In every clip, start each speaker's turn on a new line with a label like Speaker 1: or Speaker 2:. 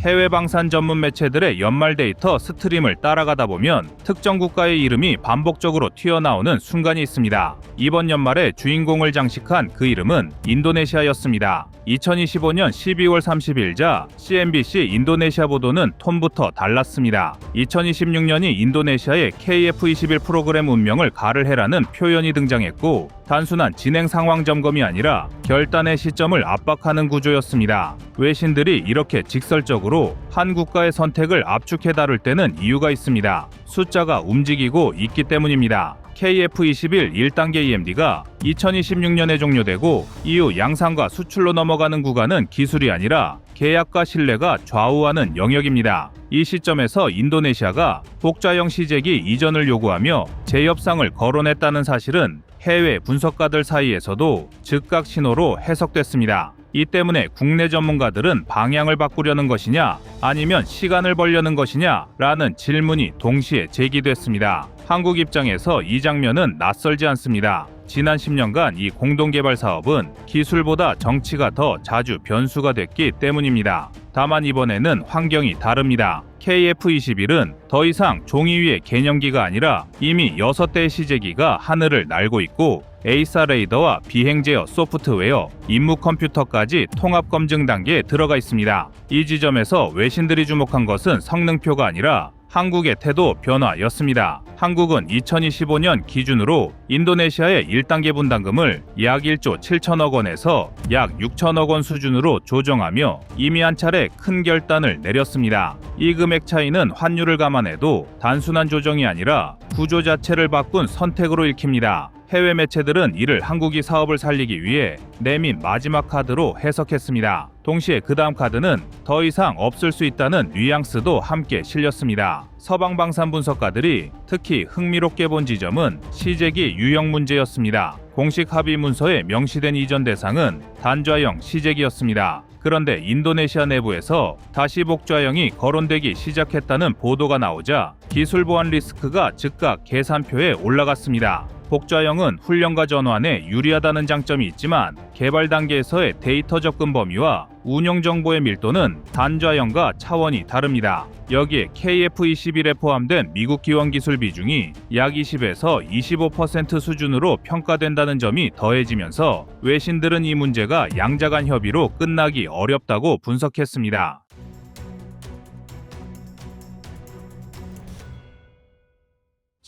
Speaker 1: 해외 방산 전문 매체들의 연말 데이터 스트림을 따라가다 보면 특정 국가의 이름이 반복적으로 튀어나오는 순간이 있습니다. 이번 연말에 주인공을 장식한 그 이름은 인도네시아였습니다. 2025년 12월 30일자 CNBC 인도네시아 보도는 톤부터 달랐습니다. 2026년이 인도네시아의 KF21 프로그램 운명을 가를 해라는 표현이 등장했고 단순한 진행 상황 점검이 아니라 결단의 시점을 압박하는 구조였습니다. 외신들이 이렇게 직설적으로 한 국가의 선택을 압축해 다룰 때는 이유가 있습니다. 숫자가 움직이고 있기 때문입니다. KF21 1단계 EMD가 2026년에 종료되고 이후 양산과 수출로 넘어가는 구간은 기술이 아니라 계약과 신뢰가 좌우하는 영역입니다. 이 시점에서 인도네시아가 복자형 시제기 이전을 요구하며 재협상을 거론했다는 사실은 해외 분석가들 사이에서도 즉각 신호로 해석됐습니다. 이 때문에 국내 전문가들은 방향을 바꾸려는 것이냐 아니면 시간을 벌려는 것이냐 라는 질문이 동시에 제기됐습니다. 한국 입장에서 이 장면은 낯설지 않습니다. 지난 10년간 이 공동개발 사업은 기술보다 정치가 더 자주 변수가 됐기 때문입니다. 다만 이번에는 환경이 다릅니다. KF21은 더 이상 종이 위의 개념기가 아니라 이미 6대의 시제기가 하늘을 날고 있고 에이사 레이더와 비행 제어 소프트웨어, 임무 컴퓨터까지 통합 검증 단계에 들어가 있습니다. 이 지점에서 외신들이 주목한 것은 성능표가 아니라 한국의 태도 변화였습니다. 한국은 2025년 기준으로 인도네시아의 1단계 분담금을 약 1조 7천억 원에서 약 6천억 원 수준으로 조정하며 이미 한 차례 큰 결단을 내렸습니다. 이 금액 차이는 환율을 감안해도 단순한 조정이 아니라 구조 자체를 바꾼 선택으로 읽힙니다. 해외 매체들은 이를 한국이 사업을 살리기 위해 내민 마지막 카드로 해석했습니다. 동시에 그 다음 카드는 더 이상 없을 수 있다는 뉘앙스도 함께 실렸습니다. 서방 방산 분석가들이 특히 흥미롭게 본 지점은 시제기 유형 문제였습니다. 공식 합의 문서에 명시된 이전 대상은 단좌형 시제기였습니다. 그런데 인도네시아 내부에서 다시 복좌형이 거론되기 시작했다는 보도가 나오자 기술 보안 리스크가 즉각 계산표에 올라갔습니다. 복좌형은 훈련과 전환에 유리하다는 장점이 있지만 개발 단계에서의 데이터 접근 범위와 운영 정보의 밀도는 단좌형과 차원이 다릅니다. 여기에 KF21에 포함된 미국 기원 기술 비중이 약 20에서 25% 수준으로 평가된다는 점이 더해지면서 외신들은 이 문제가 양자 간 협의로 끝나기 어렵다고 분석했습니다.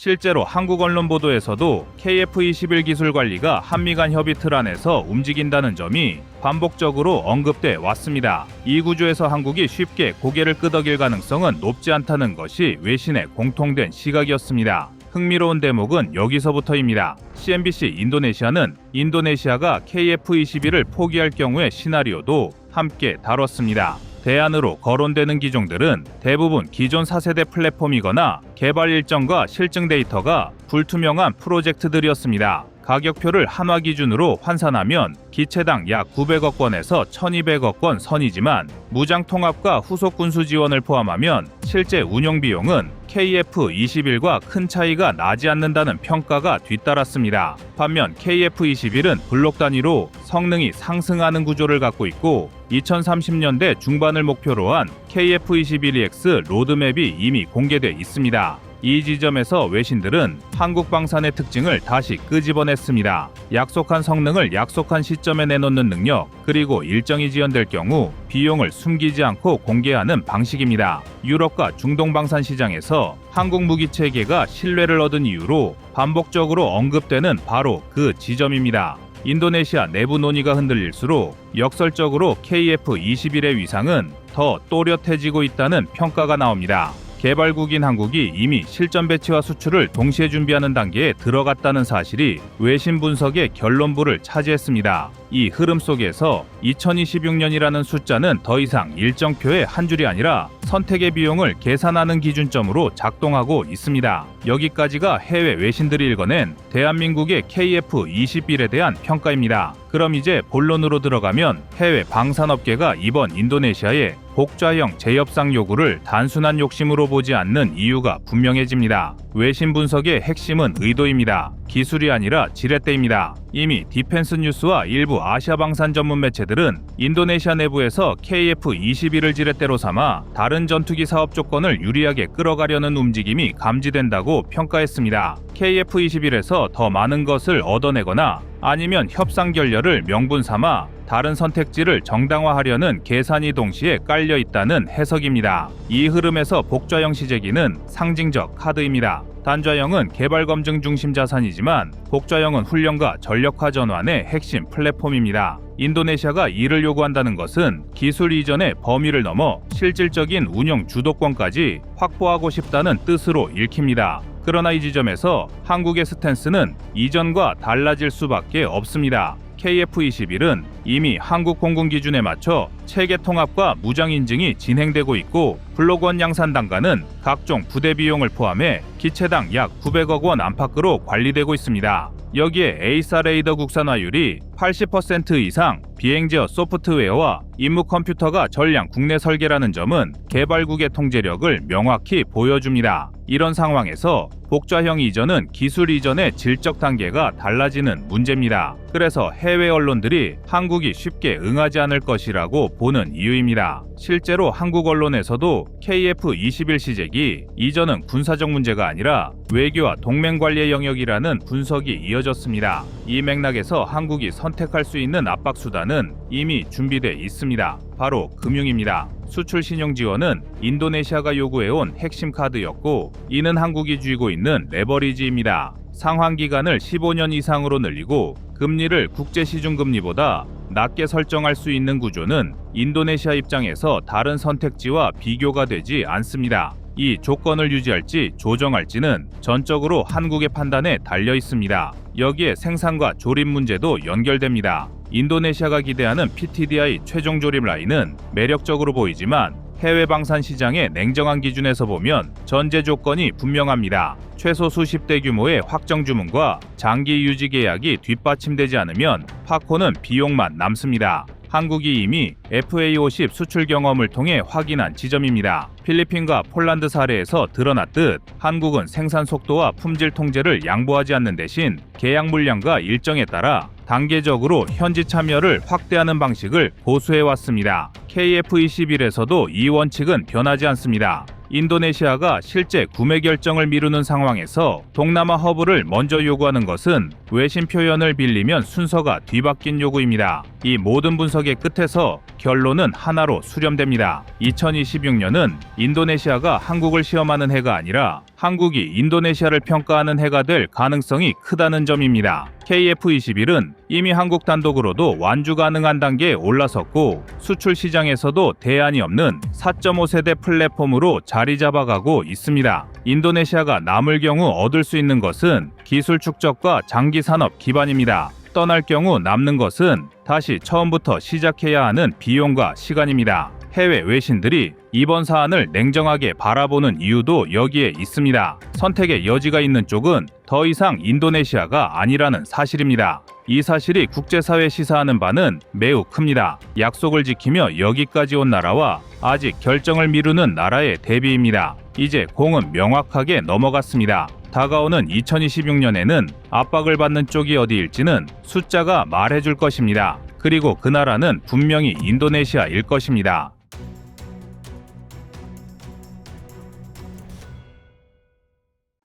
Speaker 1: 실제로 한국 언론 보도에서도 KF21 기술 관리가 한미 간 협의 틀 안에서 움직인다는 점이 반복적으로 언급돼 왔습니다. 이 구조에서 한국이 쉽게 고개를 끄덕일 가능성은 높지 않다는 것이 외신의 공통된 시각이었습니다. 흥미로운 대목은 여기서부터입니다. CNBC 인도네시아는 인도네시아가 KF21을 포기할 경우의 시나리오도 함께 다뤘습니다. 대안으로 거론되는 기종들은 대부분 기존 4세대 플랫폼이거나 개발 일정과 실증 데이터가 불투명한 프로젝트들이었습니다. 가격표를 한화 기준으로 환산하면 기체당 약 900억 원에서 1200억 원 선이지만 무장 통합과 후속 군수 지원을 포함하면 실제 운영 비용은 KF21과 큰 차이가 나지 않는다는 평가가 뒤따랐습니다. 반면 KF21은 블록 단위로 성능이 상승하는 구조를 갖고 있고 2030년대 중반을 목표로 한 KF21EX 로드맵이 이미 공개돼 있습니다. 이 지점에서 외신들은 한국 방산의 특징을 다시 끄집어냈습니다. 약속한 성능을 약속한 시점에 내놓는 능력, 그리고 일정이 지연될 경우 비용을 숨기지 않고 공개하는 방식입니다. 유럽과 중동 방산 시장에서 한국 무기 체계가 신뢰를 얻은 이유로 반복적으로 언급되는 바로 그 지점입니다. 인도네시아 내부 논의가 흔들릴수록 역설적으로 KF-21의 위상은 더 또렷해지고 있다는 평가가 나옵니다. 개발국인 한국이 이미 실전 배치와 수출을 동시에 준비하는 단계에 들어갔다는 사실이 외신 분석의 결론부를 차지했습니다. 이 흐름 속에서 2026년이라는 숫자는 더 이상 일정표의 한 줄이 아니라 선택의 비용을 계산하는 기준점으로 작동하고 있습니다. 여기까지가 해외 외신들이 읽어낸 대한민국의 KF-21에 대한 평가입니다. 그럼 이제 본론으로 들어가면 해외 방산업계가 이번 인도네시아에 복좌형 재협상 요구를 단순한 욕심으로 보지 않는 이유가 분명해집니다. 외신 분석의 핵심은 의도입니다. 기술이 아니라 지렛대입니다. 이미 디펜스 뉴스와 일부 아시아 방산 전문 매체들은 인도네시아 내부에서 KF-21을 지렛대로 삼아 다른 전투기 사업 조건을 유리하게 끌어가려는 움직임이 감지된다고 평가했습니다. KF-21에서 더 많은 것을 얻어내거나 아니면 협상 결렬을 명분 삼아 다른 선택지를 정당화하려는 계산이 동시에 깔려 있다는 해석입니다. 이 흐름에서 복좌형 시제기는 상징적 카드입니다. 단좌형은 개발 검증 중심 자산이지만 복좌형은 훈련과 전력화 전환의 핵심 플랫폼입니다. 인도네시아가 이를 요구한다는 것은 기술 이전의 범위를 넘어 실질적인 운영 주도권까지 확보하고 싶다는 뜻으로 읽힙니다. 그러나 이 지점에서 한국의 스탠스는 이전과 달라질 수밖에 없습니다. KF-21은 이미 한국 공군 기준에 맞춰 체계 통합과 무장 인증이 진행되고 있고 블록원 양산 단가는 각종 부대 비용을 포함해 기체당 약 900억 원 안팎으로 관리되고 있습니다. 여기에 에이사 레이더 국산화율이 80% 이상 비행제어 소프트웨어와 임무 컴퓨터가 전량 국내 설계라는 점은 개발국의 통제력을 명확히 보여줍니다. 이런 상황에서 복좌형 이전은 기술 이전의 질적 단계가 달라지는 문제입니다. 그래서 해외 언론들이 한국이 쉽게 응하지 않을 것이라고 보는 이유입니다. 실제로 한국 언론에서도 KF-21 시제기 이전은 군사적 문제가 아니라 외교와 동맹 관리의 영역이라는 분석이 이어졌습니다. 이 맥락에서 한국이 선택할 수 있는 압박 수단은 이미 준비돼 있습니다. 바로 금융입니다. 수출 신용 지원은 인도네시아가 요구해온 핵심 카드였고 이는 한국이 쥐고 있는 레버리지입니다. 상환 기간을 15년 이상으로 늘리고 금리를 국제 시중 금리보다 낮게 설정할 수 있는 구조는 인도네시아 입장에서 다른 선택지와 비교가 되지 않습니다. 이 조건을 유지할지 조정할지는 전적으로 한국의 판단에 달려 있습니다. 여기에 생산과 조립 문제도 연결됩니다. 인도네시아가 기대하는 PTDI 최종 조립 라인은 매력적으로 보이지만 해외 방산 시장의 냉정한 기준에서 보면 전제 조건이 분명합니다. 최소 수십 대 규모의 확정 주문과 장기 유지 계약이 뒷받침되지 않으면 파코는 비용만 남습니다. 한국이 이미 FA50 수출 경험을 통해 확인한 지점입니다. 필리핀과 폴란드 사례에서 드러났듯 한국은 생산 속도와 품질 통제를 양보하지 않는 대신 계약 물량과 일정에 따라 단계적으로 현지 참여를 확대하는 방식을 고수해 왔습니다. KF21에서도 이 원칙은 변하지 않습니다. 인도네시아가 실제 구매 결정을 미루는 상황에서 동남아 허브를 먼저 요구하는 것은 외신 표현을 빌리면 순서가 뒤바뀐 요구입니다. 이 모든 분석의 끝에서 결론은 하나로 수렴됩니다. 2026년은 인도네시아가 한국을 시험하는 해가 아니라 한국이 인도네시아를 평가하는 해가 될 가능성이 크다는 점입니다. KF21은 이미 한국 단독으로도 완주 가능한 단계에 올라섰고 수출 시장에서도 대안이 없는 4.5세대 플랫폼으로 자리 잡아가고 있습니다. 인도네시아가 남을 경우 얻을 수 있는 것은 기술 축적과 장기 산업 기반입니다. 떠날 경우 남는 것은 다시 처음부터 시작해야 하는 비용과 시간입니다. 해외 외신들이 이번 사안을 냉정하게 바라보는 이유도 여기에 있습니다. 선택의 여지가 있는 쪽은 더 이상 인도네시아가 아니라는 사실입니다. 이 사실이 국제사회 시사하는 바는 매우 큽니다. 약속을 지키며 여기까지 온 나라와 아직 결정을 미루는 나라의 대비입니다. 이제 공은 명확하게 넘어갔습니다. 다가오는 2026년에는 압박을 받는 쪽이 어디일지는 숫자가 말해줄 것입니다. 그리고 그 나라는 분명히 인도네시아일 것입니다.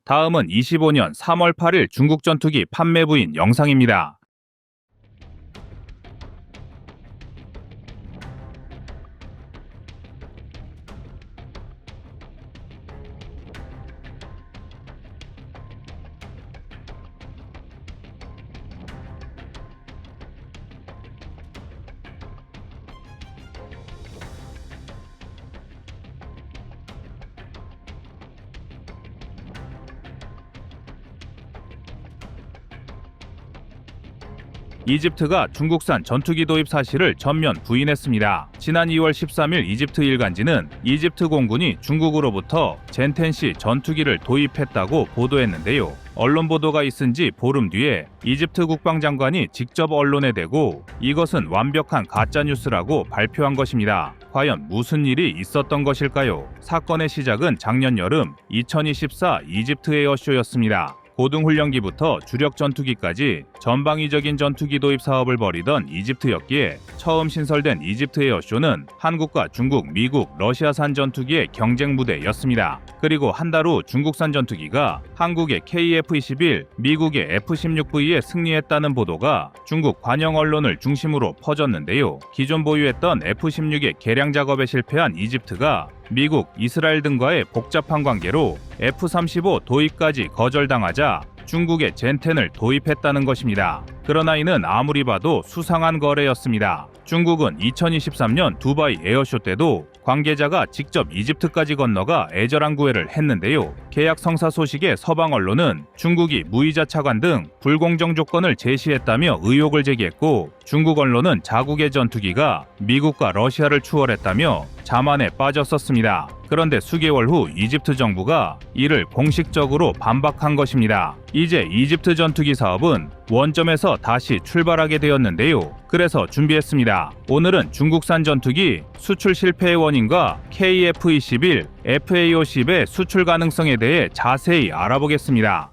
Speaker 1: 다음은 25년 3월 8일 중국 전투기 판매 부인 영상입니다. 이집트가 중국산 전투기 도입 사실을 전면 부인했습니다. 지난 2월 13일 이집트 일간지는 이집트 공군이 중국으로부터 젠텐시 전투기를 도입했다고 보도했는데요. 언론 보도가 있은 지 보름 뒤에 이집트 국방장관이 직접 언론에 대고 이것은 완벽한 가짜 뉴스라고 발표한 것입니다. 과연 무슨 일이 있었던 것일까요? 사건의 시작은 작년 여름 2024 이집트 에어쇼였습니다. 고등훈련기부터 주력 전투기까지 전방위적인 전투기 도입 사업을 벌이던 이집트였기에 처음 신설된 이집트 에어쇼는 한국과 중국, 미국, 러시아산 전투기의 경쟁 무대였습니다. 그리고 한 달 후 중국산 전투기가 한국의 KF-21, 미국의 F-16V에 승리했다는 보도가 중국 관영 언론을 중심으로 퍼졌는데요. 기존 보유했던 F-16의 개량 작업에 실패한 이집트가 미국, 이스라엘 등과의 복잡한 관계로 F-35 도입까지 거절당하자 중국의 젠텐을 도입했다는 것입니다. 그러나 이는 아무리 봐도 수상한 거래였습니다. 중국은 2023년 두바이 에어쇼 때도 관계자가 직접 이집트까지 건너가 애절한 구애를 했는데요. 계약 성사 소식에 서방 언론은 중국이 무이자 차관 등 불공정 조건을 제시했다며 의혹을 제기했고 중국 언론은 자국의 전투기가 미국과 러시아를 추월했다며 자만에 빠졌었습니다. 그런데 수개월 후 이집트 정부가 이를 공식적으로 반박한 것입니다. 이제 이집트 전투기 사업은 원점에서 다시 출발하게 되었는데요. 그래서 준비했습니다. 오늘은 중국산 전투기 수출 실패의 원인과 KF-21, FA-50의 수출 가능성에 대해 자세히 알아보겠습니다.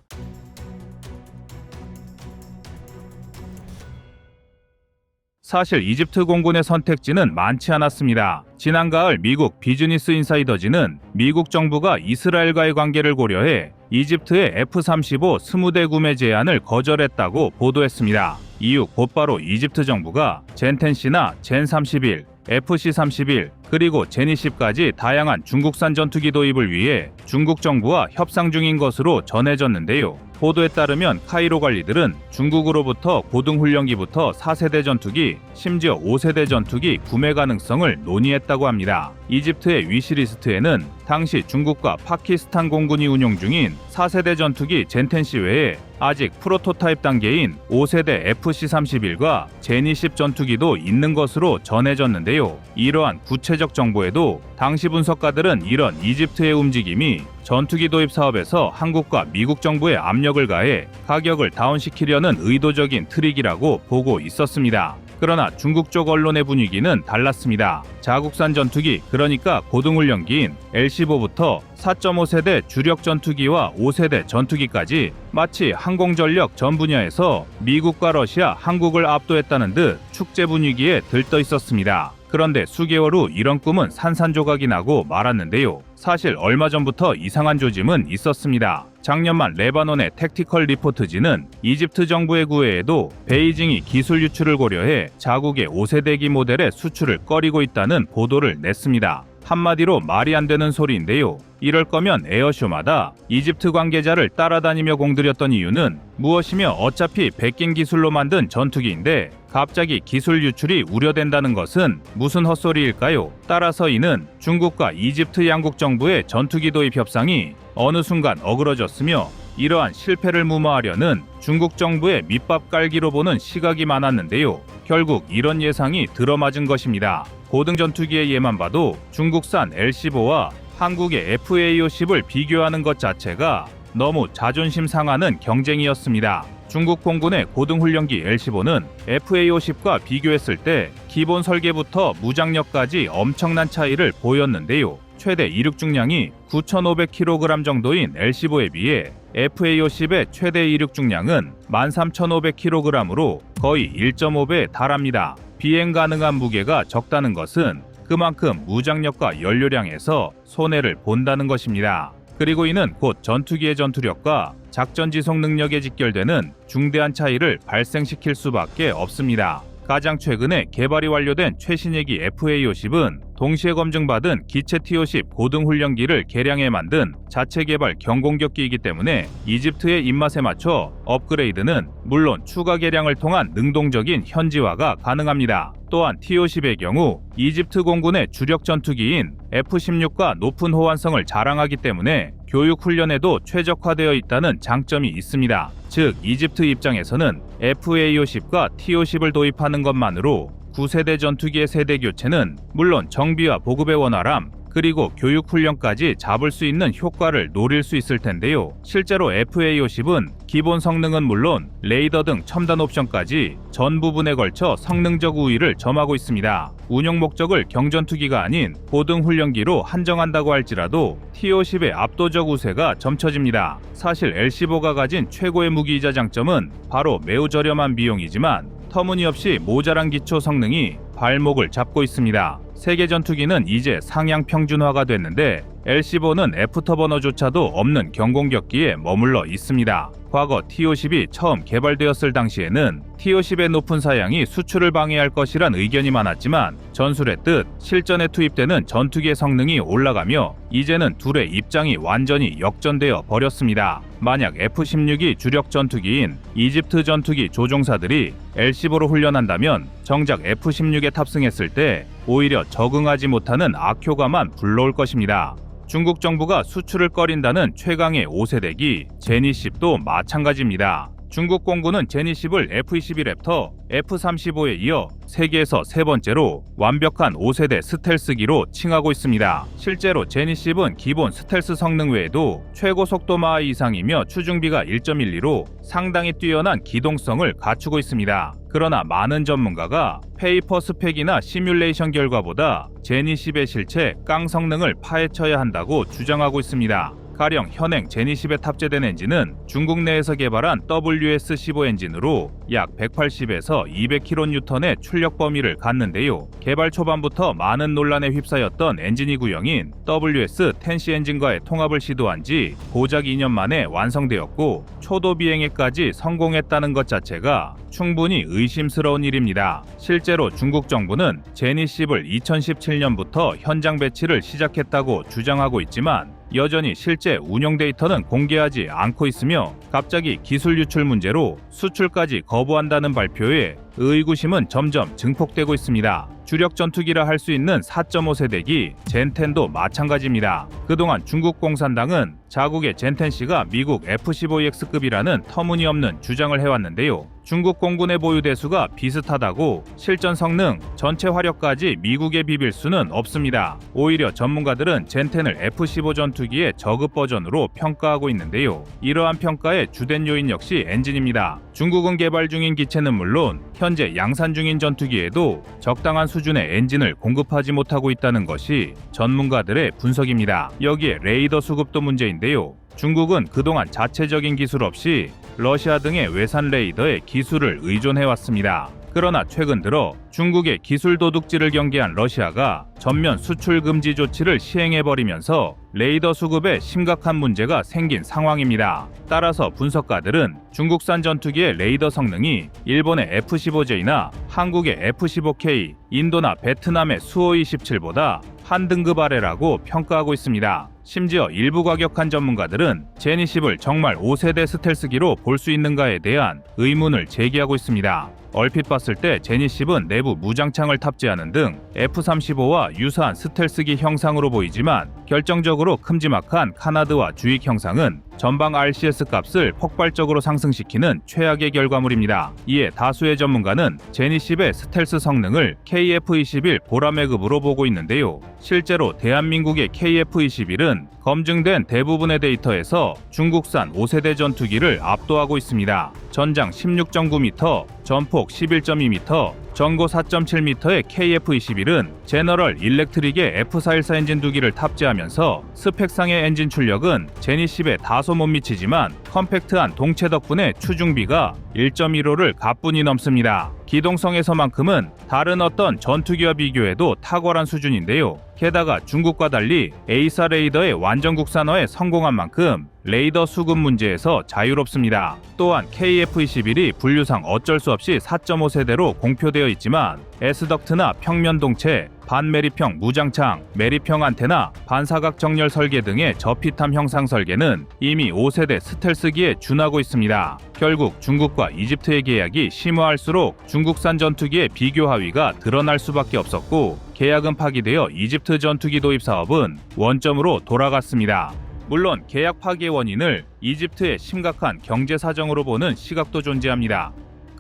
Speaker 1: 사실 이집트 공군의 선택지는 많지 않았습니다. 지난 가을 미국 비즈니스 인사이더지는 미국 정부가 이스라엘과의 관계를 고려해 이집트의 F-35 20대 구매 제안을 거절했다고 보도했습니다. 이후 곧바로 이집트 정부가 젠10C나 젠31, FC-31 그리고 제니10까지 다양한 중국산 전투기 도입을 위해 중국 정부와 협상 중인 것으로 전해졌는데요. 보도에 따르면 카이로 관리들은 중국으로부터 고등훈련기부터 4세대 전투기, 심지어 5세대 전투기 구매 가능성을 논의했다고 합니다. 이집트의 위시리스트에는 당시 중국과 파키스탄 공군이 운용 중인 4세대 전투기 젠텐시 외에 아직 프로토타입 단계인 5세대 FC-31과 제니10 전투기도 있는 것으로 전해졌는데요. 이러한 구체적 정보에도 당시 분석가들은 이런 이집트의 움직임이 전투기 도입 사업에서 한국과 미국 정부의 압력을 가해 가격을 다운시키려는 의도적인 트릭이라고 보고 있었습니다. 그러나 중국 쪽 언론의 분위기는 달랐습니다. 자국산 전투기, 그러니까 고등훈련기인 L-15부터 4.5세대 주력 전투기와 5세대 전투기까지 마치 항공전력 전 분야에서 미국과 러시아, 한국을 압도했다는 듯 축제 분위기에 들떠 있었습니다. 그런데 수개월 후 이런 꿈은 산산조각이 나고 말았는데요. 사실 얼마 전부터 이상한 조짐은 있었습니다. 작년만 레바논의 택티컬 리포트지는 이집트 정부의 구애에도 베이징이 기술 유출을 고려해 자국의 5세대기 모델의 수출을 꺼리고 있다는 보도를 냈습니다. 한마디로 말이 안 되는 소리인데요. 이럴 거면 에어쇼마다 이집트 관계자를 따라다니며 공들였던 이유는 무엇이며 어차피 백긴 기술로 만든 전투기인데 갑자기 기술 유출이 우려된다는 것은 무슨 헛소리일까요? 따라서 이는 중국과 이집트 양국 정부의 전투기 도입 협상이 어느 순간 어그러졌으며 이러한 실패를 무마하려는 중국 정부의 밑밥 깔기로 보는 시각이 많았는데요. 결국 이런 예상이 들어맞은 것입니다. 고등 전투기의 예만 봐도 중국산 L-15와 한국의 FA-50을 비교하는 것 자체가 너무 자존심 상하는 경쟁이었습니다. 중국 공군의 고등훈련기 L-15는 FA-50과 비교했을 때 기본 설계부터 무장력까지 엄청난 차이를 보였는데요. 최대 이륙 중량이 9,500kg 정도인 L-15에 비해 FA-50의 최대 이륙 중량은 13,500kg으로 거의 1.5배에 달합니다. 비행 가능한 무게가 적다는 것은 그만큼 무장력과 연료량에서 손해를 본다는 것입니다. 그리고 이는 곧 전투기의 전투력과 작전 지속 능력에 직결되는 중대한 차이를 발생시킬 수밖에 없습니다. 가장 최근에 개발이 완료된 최신 얘기 FA-50은 동시에 검증받은 기체 T-50 고등훈련기를 개량해 만든 자체 개발 경공격기이기 때문에 이집트의 입맛에 맞춰 업그레이드는 물론 추가 개량을 통한 능동적인 현지화가 가능합니다. 또한 T-50의 경우 이집트 공군의 주력 전투기인 F-16과 높은 호환성을 자랑하기 때문에 교육 훈련에도 최적화되어 있다는 장점이 있습니다. 즉, 이집트 입장에서는 FA-50과 T-50을 도입하는 것만으로 9세대 전투기의 세대 교체는 물론 정비와 보급의 원활함, 그리고 교육 훈련까지 잡을 수 있는 효과를 노릴 수 있을 텐데요. 실제로 FA50은 기본 성능은 물론 레이더 등 첨단 옵션까지 전 부분에 걸쳐 성능적 우위를 점하고 있습니다. 운영 목적을 경전투기가 아닌 고등 훈련기로 한정한다고 할지라도 T50의 압도적 우세가 점쳐집니다. 사실 L15가 가진 최고의 무기이자 장점은 바로 매우 저렴한 비용이지만 터무니없이 모자란 기초 성능이 발목을 잡고 있습니다. 세계 전투기는 이제 상향 평준화가 됐는데 L15는 애프터버너조차도 없는 경공격기에 머물러 있습니다. 과거 T50이 처음 개발되었을 당시에는 T50의 높은 사양이 수출을 방해할 것이란 의견이 많았지만 전술의 뜻 실전에 투입되는 전투기의 성능이 올라가며 이제는 둘의 입장이 완전히 역전되어 버렸습니다. 만약 F-16이 주력 전투기인 이집트 전투기 조종사들이 L-15로 훈련한다면 정작 F-16에 탑승했을 때 오히려 적응하지 못하는 악효과만 불러올 것입니다. 중국 정부가 수출을 꺼린다는 최강의 5세대기 제니10도 마찬가지입니다. 중국 공군은 제니10을 F-22 랩터, F-35에 이어 세계에서 세 번째로 완벽한 5세대 스텔스기로 칭하고 있습니다. 실제로 제니10은 기본 스텔스 성능 외에도 최고 속도 마하 이상이며 추중비가 1.12로 상당히 뛰어난 기동성을 갖추고 있습니다. 그러나 많은 전문가가 페이퍼 스펙이나 시뮬레이션 결과보다 제니10의 실체 깡 성능을 파헤쳐야 한다고 주장하고 있습니다. 가령 현행 제니10에 탑재된 엔진은 중국 내에서 개발한 WS15 엔진으로 약 180에서 200kN의 출력 범위를 갖는데요. 개발 초반부터 많은 논란에 휩싸였던 엔진이 구형인 WS10C 엔진과의 통합을 시도한 지 고작 2년 만에 완성되었고 초도 비행에까지 성공했다는 것 자체가 충분히 의심스러운 일입니다. 실제로 중국 정부는 제니10을 2017년부터 현장 배치를 시작했다고 주장하고 있지만 여전히 실제 운영 데이터는 공개하지 않고 있으며 갑자기 기술 유출 문제로 수출까지 거부한다는 발표에 의구심은 점점 증폭되고 있습니다. 주력 전투기라 할 수 있는 4.5세대기 젠텐도 마찬가지입니다. 그동안 중국 공산당은 자국의 젠텐 씨가 미국 F-15EX급이라는 터무니없는 주장을 해왔는데요. 중국 공군의 보유 대수가 비슷하다고 실전 성능, 전체 화력까지 미국에 비빌 수는 없습니다. 오히려 전문가들은 젠텐을 F-15 전투기의 저급 버전으로 평가하고 있는데요. 이러한 평가의 주된 요인 역시 엔진입니다. 중국은 개발 중인 기체는 물론 현재 양산 중인 전투기에도 적당한 수준의 엔진을 공급하지 못하고 있다는 것이 전문가들의 분석입니다. 여기에 레이더 수급도 문제인데 요. 중국은 그동안 자체적인 기술 없이 러시아 등의 외산 레이더에 기술을 의존해 왔습니다. 그러나 최근 들어 중국의 기술 도둑질을 경계한 러시아가 전면 수출 금지 조치를 시행해 버리면서 레이더 수급에 심각한 문제가 생긴 상황입니다. 따라서 분석가들은 중국산 전투기의 레이더 성능이 일본의 F-15J나 한국의 F-15K, 인도나 베트남의 수호-27보다 한 등급 아래라고 평가하고 있습니다. 심지어 일부 과격한 전문가들은 제니10을 정말 5세대 스텔스기로 볼 수 있는가에 대한 의문을 제기하고 있습니다. 얼핏 봤을 때 제니10은 내부 무장창을 탑재하는 등 F-35와 유사한 스텔스기 형상으로 보이지만 결정적으로 큼지막한 카나드와 주익 형상은 전방 RCS 값을 폭발적으로 상승시키는 최악의 결과물입니다. 이에 다수의 전문가는 제니10의 스텔스 성능을 KF-21 보라매급으로 보고 있는데요. 실제로 대한민국의 KF-21은 검증된 대부분의 데이터에서 중국산 5세대 전투기를 압도하고 있습니다. 전장 16.9m, 전폭 11.2m, 전고 4.7m의 KF-21은 제너럴 일렉트릭의 F414 엔진 두 기를 탑재하면서 스펙상의 엔진 출력은 제니10에 다소 못 미치지만 컴팩트한 동체 덕분에 추중비가 1.15를 가뿐히 넘습니다. 기동성에서만큼은 다른 어떤 전투기와 비교해도 탁월한 수준인데요. 게다가 중국과 달리 A사 레이더의 완전 국산화에 성공한 만큼 레이더 수급 문제에서 자유롭습니다. 또한 KF-21이 분류상 어쩔 수 없이 4.5세대로 공표되어 있지만 S덕트나 평면 동체, 반매립형 무장창, 매립형 안테나, 반사각 정렬 설계 등의 저피탐 형상 설계는 이미 5세대 스텔스기에 준하고 있습니다. 결국 중국과 이집트의 계약이 심화할수록 중국산 전투기의 비교 하위가 드러날 수밖에 없었고 계약은 파기되어 이집트 전투기 도입 사업은 원점으로 돌아갔습니다. 물론 계약 파기의 원인을 이집트의 심각한 경제 사정으로 보는 시각도 존재합니다.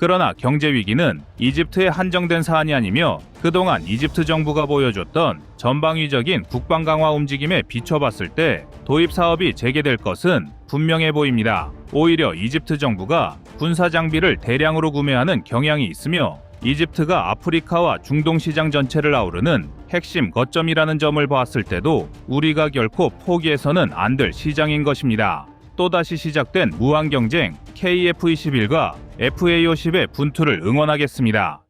Speaker 1: 그러나 경제 위기는 이집트의 한정된 사안이 아니며 그동안 이집트 정부가 보여줬던 전방위적인 국방 강화 움직임에 비춰봤을 때 도입 사업이 재개될 것은 분명해 보입니다. 오히려 이집트 정부가 군사 장비를 대량으로 구매하는 경향이 있으며 이집트가 아프리카와 중동 시장 전체를 아우르는 핵심 거점이라는 점을 봤을 때도 우리가 결코 포기해서는 안 될 시장인 것입니다. 또다시 시작된 무한 경쟁 KF-21과 FA-50의 분투를 응원하겠습니다.